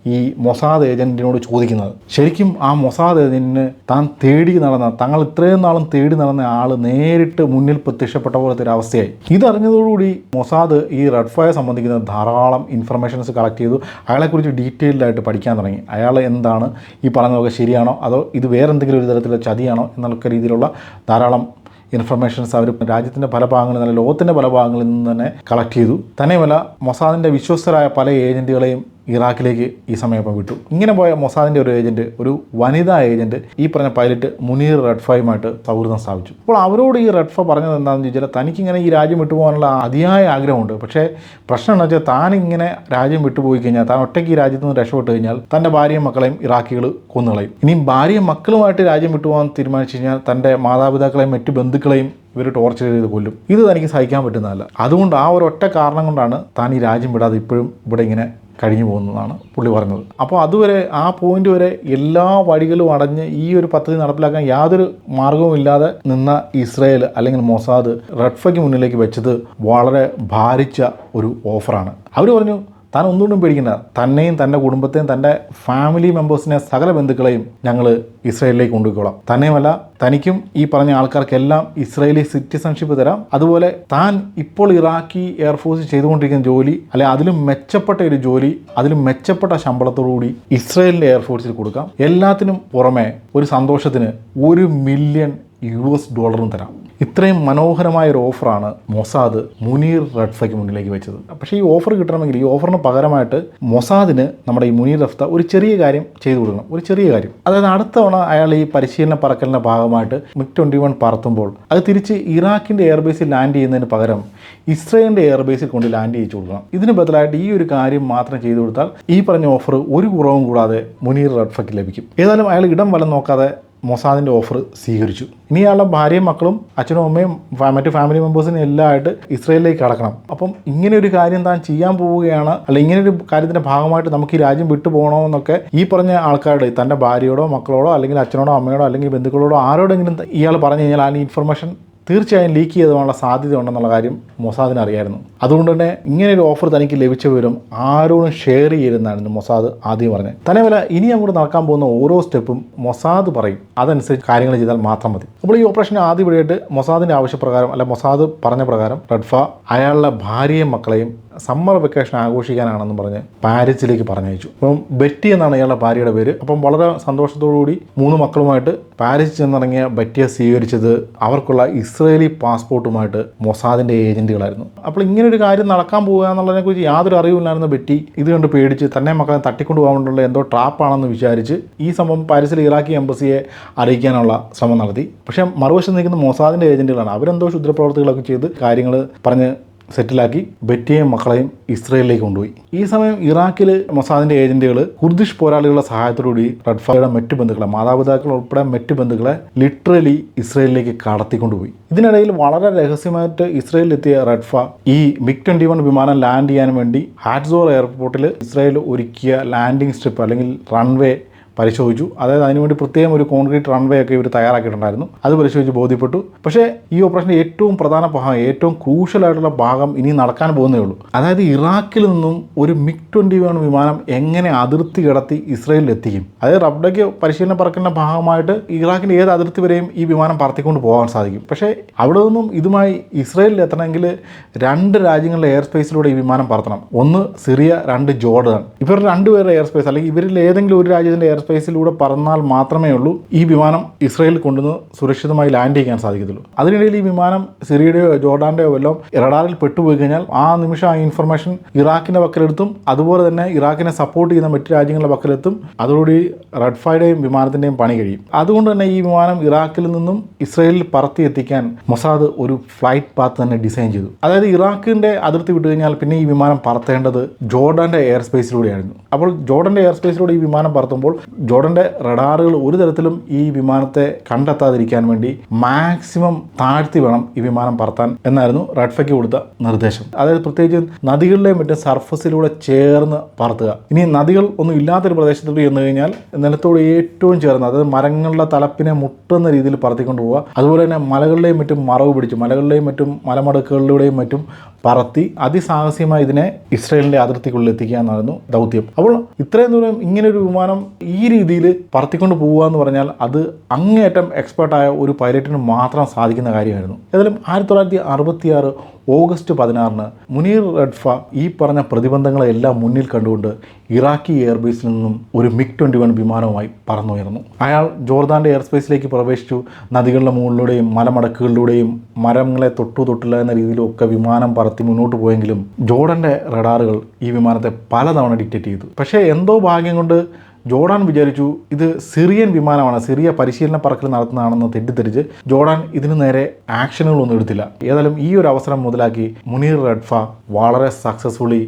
ഈ മൊസാദ് ഏജന്റിനോട് ചോദിക്കുന്നത്. ശരിക്കും ആ മൊസാദ് ഏജന്റിന് താൻ തേടി നടന്ന തങ്ങൾ ഇത്രയും നാളും തേടി നടന്ന ആൾ നേരിട്ട് മുന്നിൽ പ്രത്യക്ഷപ്പെട്ട പോലത്തെ ഒരു അവസ്ഥയായി. ഇതറിഞ്ഞതോടുകൂടി മൊസാദ് ഈ റെഡ് ഫയർ സംബന്ധിക്കുന്ന ധാരാളം ഇൻഫർമേഷൻസ് കളക്ട് ചെയ്തു. അയാളെക്കുറിച്ച് ഡീറ്റെയിൽഡായിട്ട് പഠിക്കാൻ തുടങ്ങി. അയാൾ എന്താണ് ഈ പറഞ്ഞതൊക്കെ ശരിയാണോ? അതോ ഇത് വേറെ എന്തെങ്കിലും ഒരു തരത്തിലുള്ള ചതിയാണോ? എന്നൊക്കെ രീതിയിലുള്ള ധാരാളം ഇൻഫർമേഷൻസ് അവർ രാജ്യത്തിന്റെ പല ഭാഗങ്ങളിൽ നിന്ന് ലോകത്തിന്റെ പല ഭാഗങ്ങളിൽ നിന്ന് തന്നെ കളക്ട് ചെയ്തു. തന്നെയുമല്ല മൊസാദിന്റെ വിശ്വസ്തരായ പല ഏജന്റുകളെയും ഇറാഖിലേക്ക് ഈ സമയപ്പം വിട്ടു. ഇങ്ങനെ പോയ മൊസാദിന്റെ ഒരു ഏജന്റ് ഒരു വനിതാ ഏജന്റ് ഈ പറഞ്ഞ പൈലറ്റ് മുനീർ റെഡ്ഫയുമായിട്ട് സൗഹൃദം സ്ഥാപിച്ചു. അപ്പോൾ അവരോട് ഈ റഡ്ഫ പറഞ്ഞത് എന്താണെന്ന് ചോദിച്ചാൽ തനിക്കിങ്ങനെ ഈ രാജ്യം വിട്ടുപോകാനുള്ള അതിയായ ആഗ്രഹമുണ്ട്. പക്ഷേ പ്രശ്നം എന്ന് വെച്ചാൽ താനിങ്ങനെ രാജ്യം വിട്ടുപോയി കഴിഞ്ഞാൽ താൻ ഒറ്റയ്ക്ക് ഈ രാജ്യത്ത് നിന്ന് രക്ഷപ്പെട്ട് കഴിഞ്ഞാൽ തന്റെ ഭാര്യയും മക്കളെയും ഇറാഖികൾ കൊന്നുകളയും. ഇനിയും ഭാര്യയും മക്കളുമായിട്ട് രാജ്യം വിട്ടുപോകാൻ തീരുമാനിച്ചു കഴിഞ്ഞാൽ തന്റെ മാതാപിതാക്കളെയും മറ്റു ബന്ധുക്കളെയും ഇവർ ടോർച്ചർ ചെയ്ത് കൊല്ലും. ഇത് തനിക്ക് സഹിക്കാൻ പറ്റുന്നതല്ല. അതുകൊണ്ട് ആ ഒരു ഒറ്റ കാരണം കൊണ്ടാണ് താൻ ഈ രാജ്യം വിടാതെ ഇപ്പോഴും ഇവിടെ ഇങ്ങനെ കഴിഞ്ഞു പോകുന്നതാണ് പുള്ളി പറഞ്ഞത്. അപ്പോൾ അതുവരെ ആ പോയിന്റ് വരെ എല്ലാ വഴികളും അടഞ്ഞ് ഈ ഒരു പദ്ധതി നടപ്പിലാക്കാൻ യാതൊരു മാർഗവും ഇല്ലാതെ നിന്ന ഇസ്രയേൽ അല്ലെങ്കിൽ മൊസാദ് റഡ്ഫയ്ക്ക് മുന്നിലേക്ക് വെച്ചത് വളരെ ഭാരിച്ച ഒരു ഓഫറാണ് അവർ പറഞ്ഞു താൻ ഒന്നുകൊണ്ടും പേടിക്കണ്ട. തന്നെയും തന്റെ കുടുംബത്തെയും തന്റെ ഫാമിലി മെമ്പേഴ്സിനെ സകല ബന്ധുക്കളെയും ഞങ്ങൾ ഇസ്രയേലിലേക്ക് കൊണ്ടുപോയിക്കോളാം. തന്നെയുമല്ല തനിക്കും ഈ പറഞ്ഞ ആൾക്കാർക്കെല്ലാം ഇസ്രയേലി സിറ്റിസൺഷിപ്പ് തരാം. അതുപോലെ താൻ ഇപ്പോൾ ഇറാഖി എയർഫോഴ്സ് ചെയ്തുകൊണ്ടിരിക്കുന്ന ജോലി അല്ലെ അതിലും മെച്ചപ്പെട്ട ഒരു ജോലി അതിലും മെച്ചപ്പെട്ട ശമ്പളത്തോടുകൂടി ഇസ്രയേലിന്റെ എയർഫോഴ്സിൽ കൊടുക്കാം. എല്ലാത്തിനും പുറമെ ഒരു സന്തോഷത്തിന് ഒരു മില്യൺ യു എസ് ഡോളറും തരാം. ഇത്രയും മനോഹരമായ ഒരു ഓഫറാണ് മൊസാദ് മുനീർ റഡ്ഫയ്ക്ക് മുന്നിലേക്ക് വെച്ചത്. പക്ഷേ ഈ ഓഫർ കിട്ടണമെങ്കിൽ ഈ ഓഫറിന് പകരമായിട്ട് മൊസാദിന് നമ്മുടെ ഈ മുനീർ റഫ്ത ഒരു ചെറിയ കാര്യം ചെയ്തു കൊടുക്കണം. ഒരു ചെറിയ കാര്യം. അതായത് അടുത്ത തവണ അയാൾ ഈ പരിശീലന പറക്കലിന്റെ ഭാഗമായിട്ട് മിഗ് ട്വന്റി വൺ പറത്തുമ്പോൾ അത് തിരിച്ച് ഇറാഖിന്റെ എയർബേസിൽ ലാൻഡ് ചെയ്യുന്നതിന് പകരം ഇസ്രയേലിന്റെ എയർബേസിൽ കൊണ്ട് ലാൻഡ് ചെയ്യിച്ചു കൊടുക്കണം. ഇതിന് ബദലായിട്ട് ഈ ഒരു കാര്യം മാത്രം ചെയ്തു കൊടുത്താൽ ഈ പറഞ്ഞ ഓഫർ ഒരു കുറവും കൂടാതെ മുനീർ റഡ്ഫയ്ക്ക് ലഭിക്കും. ഏതായാലും അയാൾ ഇടം വലം നോക്കാതെ മൊസാദിന്റെ ഓഫർ സ്വീകരിച്ചു. ഇനി ഇയാളുടെ ഭാര്യയും മക്കളും അച്ഛനും അമ്മയും മറ്റു ഫാമിലി മെമ്പേഴ്സിനും എല്ലാം ആയിട്ട് ഇസ്രയേലിലേക്ക് കടക്കണം. അപ്പം ഇങ്ങനെ ഒരു കാര്യം താൻ ചെയ്യാൻ പോവുകയാണ് അല്ല ഇങ്ങനെ ഒരു കാര്യത്തിന്റെ ഭാഗമായിട്ട് നമുക്ക് ഈ രാജ്യം വിട്ടു പോകണമെന്നൊക്കെ ഈ പറഞ്ഞ ആൾക്കാരുടെ തന്റെ ഭാര്യയോടോ മക്കളോടോ അല്ലെങ്കിൽ അച്ഛനോടോ അമ്മയോടോ അല്ലെങ്കിൽ ബന്ധുക്കളോടോ ആരോടെങ്കിലും ഇയാൾ പറഞ്ഞു കഴിഞ്ഞാൽ ആ ഇൻഫർമേഷൻ തീർച്ചയായും ലീക്ക് ചെയ്തുള്ള സാധ്യത ഉണ്ടെന്നുള്ള കാര്യം മൊസാദിന് അറിയായിരുന്നു. അതുകൊണ്ട് തന്നെ ഇങ്ങനെ ഒരു ഓഫർ തനിക്ക് ലഭിച്ച വിവരം ആരോടും ഷെയർ ചെയ്യരുതെന്നായിരുന്നു മൊസാദ് ആദ്യം പറഞ്ഞത്. തന്നെയല്ല ഇനി അങ്ങോട്ട് നടക്കാൻ പോകുന്ന ഓരോ സ്റ്റെപ്പും മൊസാദ് പറയും. അതനുസരിച്ച് കാര്യങ്ങൾ ചെയ്താൽ മാത്രം മതി. അപ്പോൾ ഈ ഓപ്പറേഷൻ ആദ്യപടിയായിട്ട് മൊസാദിന്റെ ആവശ്യപ്രകാരം അല്ല മൊസാദ് പറഞ്ഞ പ്രകാരം റഡ്ഫ അയാളുടെ ഭാര്യയും മക്കളെയും സമ്മർ വെക്കേഷൻ ആഘോഷിക്കാനാണെന്ന് പറഞ്ഞ് പാരീസിലേക്ക് പറഞ്ഞയച്ചു. അപ്പം ബെറ്റി എന്നാണ് ഇയാളുടെ ഭാര്യയുടെ പേര്. അപ്പം വളരെ കൂടി മൂന്ന് മക്കളുമായിട്ട് പാരീസിൽ ചെന്നിറങ്ങിയ ബെറ്റിയെ സ്വീകരിച്ചത് അവർക്കുള്ള ഇസ്രയേലി പാസ്പോർട്ടുമായിട്ട് മൊസാദിന്റെ ഏജന്റുകളായിരുന്നു അപ്പോൾ ഇങ്ങനെ ഒരു കാര്യം നടക്കാൻ പോകുക എന്നുള്ളതിനെക്കുറിച്ച് യാതൊരു അറിവില്ലായിരുന്ന ബെറ്റി. ഇത് കണ്ട് പേടിച്ച് തന്നെ മക്കളെ തട്ടിക്കൊണ്ടു പോകാനുള്ള എന്തോ ട്രാപ്പാണെന്ന് വിചാരിച്ച് ഈ സംഭവം പാരീസിലെ ഇറാഖി എംബസിയെ അറിയിക്കാനുള്ള ശ്രമം നടത്തി. പക്ഷേ മറുവശത്ത് നിൽക്കുന്ന മൊസാദിന്റെ ഏജന്റുകളാണ് അവരെന്തോ ക്ഷുദ്രപ്രവർത്തികളൊക്കെ ചെയ്ത് കാര്യങ്ങൾ പറഞ്ഞ് സെറ്റിലാക്കി ബെറ്റിയെയും മക്കളെയും ഇസ്രയേലിലേക്ക് കൊണ്ടുപോയി. ഈ സമയം ഇറാഖിൽ മൊസാദിന്റെ ഏജന്റുകൾ കുർദിഷ് പോരാളികളുടെ സഹായത്തോടുകൂടി റഡ്ഫയുടെ മറ്റു ബന്ധുക്കളെ മാതാപിതാക്കൾ ഉൾപ്പെടെ മറ്റു ബന്ധുക്കളെ ലിറ്ററലി ഇസ്രയേലിലേക്ക് കടത്തിക്കൊണ്ടുപോയി. ഇതിനിടയിൽ വളരെ രഹസ്യമായിട്ട് ഇസ്രയേലിലെത്തിയ റഡ്ഫ ഈ മിക് ട്വന്റി വൺ വിമാനം ലാൻഡ് ചെയ്യാൻ വേണ്ടി ഹാറ്റ്സോർ എയർപോർട്ടിൽ ഇസ്രയേൽ ഒരുക്കിയ ലാൻഡിംഗ് സ്ട്രിപ്പ് അല്ലെങ്കിൽ റൺവേ പരിശോധിച്ചു. അതായത് അതിനുവേണ്ടി പ്രത്യേകം ഒരു കോൺക്രീറ്റ് റൺവേ ഒക്കെ ഇവർ തയ്യാറാക്കിയിട്ടുണ്ടായിരുന്നു. അത് പരിശോധിച്ച് ബോധ്യപ്പെട്ടു. പക്ഷേ ഈ ഓപ്പറേഷന്റെ ഏറ്റവും പ്രധാന ഭാഗം ഏറ്റവും ക്രൂഷ്യലായിട്ടുള്ള ഭാഗം ഇനി നടക്കാൻ പോകുന്നേ ഉള്ളൂ. അതായത് ഇറാഖിൽ നിന്നും ഒരു മിക് ട്വന്റി വൺ വിമാനം എങ്ങനെ അതിർത്തി കടത്തി ഇസ്രയേലിൽ എത്തിക്കും? അതായത് റബ്ഡയ്ക്ക് പരിശീലനം പറക്കേണ്ട ഭാഗമായിട്ട് ഇറാഖിന്റെ ഏത് അതിർത്തി വരെയും ഈ വിമാനം പറത്തിക്കൊണ്ട് പോകാൻ സാധിക്കും. പക്ഷേ അവിടെ നിന്നും ഇതുമായി ഇസ്രയേലിൽ എത്തണമെങ്കിൽ രണ്ട് രാജ്യങ്ങളുടെ എയർ സ്പേസിലൂടെ ഈ വിമാനം പറത്തണം. ഒന്ന് സിറിയ രണ്ട് ജോർഡൻ. ഇവർ രണ്ടുപേരുടെ എയർ സ്പേസ് അല്ലെങ്കിൽ ഇവരിൽ ഏതെങ്കിലും ഒരു രാജ്യത്തിന്റെ എയർ സ്പേസിലൂടെ പറന്നാൽ മാത്രമേ ഉള്ളൂ ഈ വിമാനം ഇസ്രയേലിൽ കൊണ്ടുവന്ന് സുരക്ഷിതമായി ലാൻഡ് ചെയ്യാൻ സാധിക്കത്തുള്ളൂ. അതിനിടയിൽ ഈ വിമാനം സിറിയയുടെയോ ജോർഡാന്റെയോ വല്ലതും റഡാറിൽ പെട്ടുപോയി കഴിഞ്ഞാൽ ആ നിമിഷം ആ ഇൻഫർമേഷൻ ഇറാഖിന്റെ പക്കലെടുത്തും അതുപോലെ തന്നെ ഇറാഖിനെ സപ്പോർട്ട് ചെയ്യുന്ന മറ്റു രാജ്യങ്ങളുടെ പക്കലെത്തും അതോടുകൂടി റെഡ് ഫൈഡേയും വിമാനത്തിന്റെയും പണി കഴിയും. അതുകൊണ്ട് തന്നെ ഈ വിമാനം ഇറാഖിൽ നിന്നും ഇസ്രയേലിൽ പറത്തി എത്തിക്കാൻ മൊസാദ് ഒരു ഫ്ലൈറ്റ് പാത്ത് തന്നെ ഡിസൈൻ ചെയ്തു. അതായത് ഇറാഖിന്റെ അതിർത്തി വിട്ടു കഴിഞ്ഞാൽ പിന്നെ ഈ വിമാനം പറത്തേണ്ടത് ജോർഡാന്റെ എയർ സ്പേസിലൂടെയായിരുന്നു അപ്പോൾ ജോർഡന്റെ എയർ സ്പേസിലൂടെ ഈ വിമാനം പറത്തുമ്പോൾ ജോർഡന്റെ റഡാറുകൾ ഒരു തരത്തിലും ഈ വിമാനത്തെ കണ്ടെത്താതിരിക്കാൻ വേണ്ടി മാക്സിമം താഴ്ത്തി വേണം ഈ വിമാനം പറത്താൻ എന്നായിരുന്നു റഡ്ഫയ്ക്ക് കൊടുത്ത നിർദ്ദേശം. അതായത് പ്രത്യേകിച്ച് നദികളിലെയും മറ്റും സർഫസിലൂടെ ചേർന്ന് പറത്തുക. ഇനി നദികൾ ഒന്നും ഇല്ലാത്തൊരു പ്രദേശത്തോട് ചെന്ന് കഴിഞ്ഞാൽ നിലത്തോട് ഏറ്റവും ചേർന്ന് അതായത് മരങ്ങളുടെ തലപ്പിനെ മുട്ടുന്ന രീതിയിൽ പറത്തിക്കൊണ്ട് പോവുക. അതുപോലെ തന്നെ മലകളിലെയും മറ്റും മറവ് പിടിച്ച് മലകളിലെയും മറ്റും മലമടക്കുകളിലൂടെയും മറ്റും പറത്തി അതിസാഹസ്യമായി ഇതിനെ ഇസ്രയേലിന്റെ അതിർത്തിക്കുള്ളിൽ എത്തിക്കുക എന്നായിരുന്നു ദൗത്യം. അപ്പോൾ ഇത്രയും ദൂരം ഇങ്ങനെ ഒരു വിമാനം ഈ രീതിയിൽ പറത്തിക്കൊണ്ട് പോവുക എന്ന് പറഞ്ഞാൽ അത് അങ്ങേയറ്റം എക്സ്പേർട്ടായ ഒരു പൈലറ്റിന് മാത്രം സാധിക്കുന്ന കാര്യമായിരുന്നു. ഏതായാലും ആയിരത്തി തൊള്ളായിരത്തി അറുപത്തിയാറ് ഓഗസ്റ്റ് പതിനാറിന് മുനീർ റഡ്ഫ ഈ പറഞ്ഞ പ്രതിബന്ധങ്ങളെല്ലാം മുന്നിൽ കണ്ടുകൊണ്ട് ഇറാഖി എയർബേസിൽ നിന്നും ഒരു മിക് ട്വന്റി വൺ വിമാനവുമായി പറന്നുയർന്നു. അയാൾ ജോർദാന്റെ എയർസ്പേസിലേക്ക് പ്രവേശിച്ചു. നദികളുടെ മുകളിലൂടെയും മലമടക്കുകളിലൂടെയും മരങ്ങളെ തൊട്ടു തൊട്ടില്ല എന്ന രീതിയിലും ഒക്കെ വിമാനം പറത്തി മുന്നോട്ട് പോയെങ്കിലും ജോർഡന്റെ റഡാറുകൾ ഈ വിമാനത്തെ പലതവണ ഡിറ്റക്റ്റ് ചെയ്തു. പക്ഷേ എന്തോ ഭാഗ്യം കൊണ്ട് ജോർഡാൻ വിചാരിച്ചു ഇത് സിറിയൻ വിമാനമാണ് സിറിയ പരിശീലന പറക്കൽ നടത്തുന്നതാണെന്ന് തെറ്റിദ്ധരിച്ച് ജോർഡാൻ ഇതിനു നേരെ ആക്ഷനുകളൊന്നും എടുത്തില്ല. ഏതായാലും ഈ ഒരു അവസരം മുതലാക്കി മുനീർ റഡ്ഫ വളരെ സക്സസ്ഫുള്ളി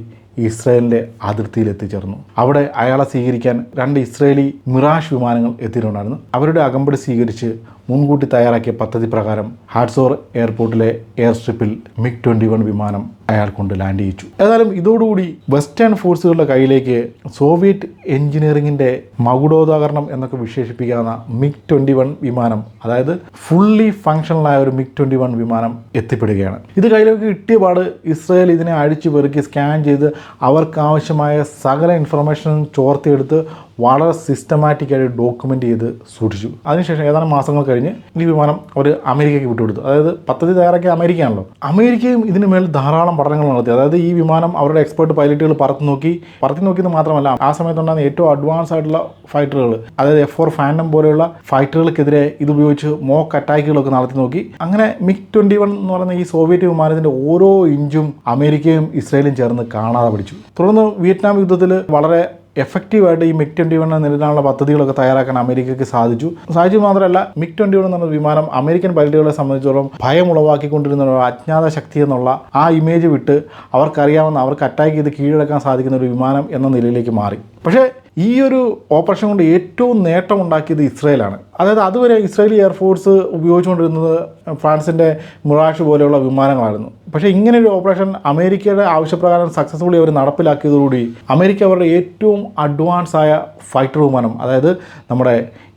ഇസ്രായേലിന്റെ അതിർത്തിയിൽ എത്തിച്ചേർന്നു അവിടെ അയാളെ സ്വീകരിക്കാൻ രണ്ട് ഇസ്രായേലി മിറാഷ് വിമാനങ്ങൾ എത്തിയിട്ടുണ്ടായിരുന്നു. അവരുടെ അകമ്പടി സ്വീകരിച്ച് മുൻകൂട്ടി തയ്യാറാക്കിയ പദ്ധതി പ്രകാരം ഹാഡ്സോർ എയർപോർട്ടിലെ എയർ സ്ട്രിപ്പിൽ മിഗ് ട്വന്റി വൺ വിമാനം അയാൾ കൊണ്ട് ലാൻഡ് ചെയ്യിച്ചു. ഏതായാലും ഇതോടുകൂടി വെസ്റ്റേൺ ഫോഴ്സുകളുടെ കയ്യിലേക്ക് സോവിയറ്റ് എഞ്ചിനീയറിംഗിന്റെ മകുടോദാഹരണം എന്നൊക്കെ വിശേഷിപ്പിക്കാവുന്ന മിഗ് ട്വന്റി വൺ വിമാനം അതായത് ഫുള്ളി ഫങ്ഷണലായ ഒരു മിഗ് ട്വന്റി വൺ വിമാനം എത്തിപ്പെടുകയാണ്. ഇത് കയ്യിലേക്ക് കിട്ടിയ പാട് ഇസ്രയേൽ ഇതിനെ അഴിച്ചു പെറുക്കി സ്കാൻ ചെയ്ത് അവർക്കാവശ്യമായ സകല ഇൻഫർമേഷനും ചോർത്തിയെടുത്ത് വളരെ സിസ്റ്റമാറ്റിക്കായിട്ട് ഡോക്യുമെന്റ് ചെയ്ത് സൂക്ഷിച്ചു. അതിനുശേഷം ഏതാനും മാസങ്ങൾ കഴിഞ്ഞ് ഈ വിമാനം അവർ അമേരിക്കയ്ക്ക് വിട്ടുകൊടുത്തു. അതായത് പദ്ധതി തയ്യാറാക്കിയ അമേരിക്കയാണല്ലോ. അമേരിക്കയും ഇതിന് മേൽ ധാരാളം പഠനങ്ങൾ നടത്തി. അതായത് ഈ വിമാനം അവരുടെ എക്സ്പേർട്ട് പൈലറ്റുകൾ പറത്തി നോക്കി പറത്തി നോക്കിയത് മാത്രമല്ല ആ സമയത്തുണ്ടായിരുന്ന ഏറ്റവും അഡ്വാൻസ് ആയിട്ടുള്ള ഫൈറ്ററുകൾ അതായത് എഫ് ഫോർ ഫാൻഡം പോലെയുള്ള ഫൈറ്ററുകൾക്കെതിരെ ഇത് ഉപയോഗിച്ച് മോക്ക് അറ്റാക്കുകളൊക്കെ നടത്തി നോക്കി. അങ്ങനെ മിഗ് ട്വന്റി വൺ എന്ന് പറയുന്ന ഈ സോവിയറ്റ് വിമാനത്തിന്റെ ഓരോ ഇഞ്ചും അമേരിക്കയും ഇസ്രയേലും ചേർന്ന് കാണാതെ പിടിച്ചു. തുടർന്ന് വിയറ്റ്നാം യുദ്ധത്തിൽ വളരെ എഫക്റ്റീവായിട്ട് ഈ മിഗ് ട്വന്റി വണ്ണിനെ നേരിടാനുള്ള പദ്ധതികളൊക്കെ തയ്യാറാക്കാൻ അമേരിക്കയ്ക്ക് സാധിച്ചു. സാധിച്ചു മാത്രമല്ല മിഗ് ട്വന്റി വൺ എന്ന വിമാനം അമേരിക്കൻ പൈലറ്റുകളെ സംബന്ധിച്ചിടത്തോളം ഭയം ഉളവാക്കിക്കൊണ്ടിരുന്ന ഒരു അജ്ഞാത ശക്തി എന്നുള്ള ആ ഇമേജ് വിട്ട് അവർക്കറിയാവുന്ന അവർക്ക് അറ്റാക്ക് ചെയ്ത് കീഴടക്കാൻ സാധിക്കുന്ന ഒരു വിമാനം എന്ന നിലയിലേക്ക് മാറി. പക്ഷേ ഈ ഒരു ഓപ്പറേഷൻ കൊണ്ട് ഏറ്റവും നേട്ടം ഉണ്ടാക്കിയത് ഇസ്രയേലാണ്. അതായത് അതുവരെ ഇസ്രായേലി എയർഫോഴ്സ് ഉപയോഗിച്ചുകൊണ്ടിരുന്നത് ഫ്രാൻസിന്റെ മുറാഷ് പോലെയുള്ള വിമാനങ്ങളായിരുന്നു. പക്ഷേ ഇങ്ങനെ ഒരു ഓപ്പറേഷൻ അമേരിക്കയുടെ ആവശ്യപ്രകാരം സക്സസ്ഫുള്ളി അവർ നടപ്പിലാക്കിയതോടുകൂടി അമേരിക്ക അവരുടെ ഏറ്റവും അഡ്വാൻസ് ആയ ഫൈറ്റർ വിമാനം അതായത് നമ്മുടെ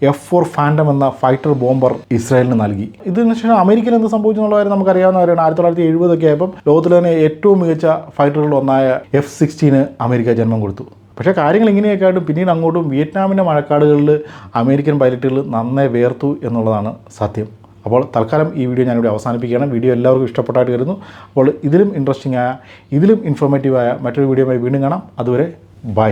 എഫ് ഫോർ ഫാൻഡം എന്ന ഫൈറ്റർ ബോംബർ ഇസ്രായേലിന് നൽകി. ഇതിന് ശേഷം അമേരിക്കയിൽ എന്ത് സംഭവിച്ചു എന്നുള്ള കാര്യം നമുക്കറിയാവുന്ന കാര്യമാണ്. ആയിരത്തി തൊള്ളായിരത്തി എഴുപതൊക്കെ ആയപ്പം ലോകത്തിലെ തന്നെ ഏറ്റവും മികച്ച ഫൈറ്ററുകളിൽ ഒന്നായ എഫ് സിക്സ്റ്റീന് അമേരിക്ക ജന്മം കൊടുത്തു. പക്ഷേ കാര്യങ്ങൾ ഇങ്ങനെയൊക്കെയായിട്ടും പിന്നീട് അങ്ങോട്ടും വിയറ്റ്നാമിന്റെ മഴക്കാടുകളിൽ അമേരിക്കൻ പൈലറ്റുകൾ നന്നേ വേർത്തു എന്നുള്ളതാണ് സത്യം. അപ്പോൾ തൽക്കാലം ഈ വീഡിയോ ഞാനിവിടെ അവസാനിപ്പിക്കുകയാണ്. വീഡിയോ എല്ലാവർക്കും ഇഷ്ടപ്പെട്ടായിട്ട് കരുതുന്നു. അപ്പോൾ ഇതിലും ഇൻട്രസ്റ്റിംഗ് ആയ ഇതിലും ഇൻഫോർമേറ്റീവായ മറ്റൊരു വീഡിയോയുമായി വീണ്ടും കാണാം. അതുവരെ ബൈ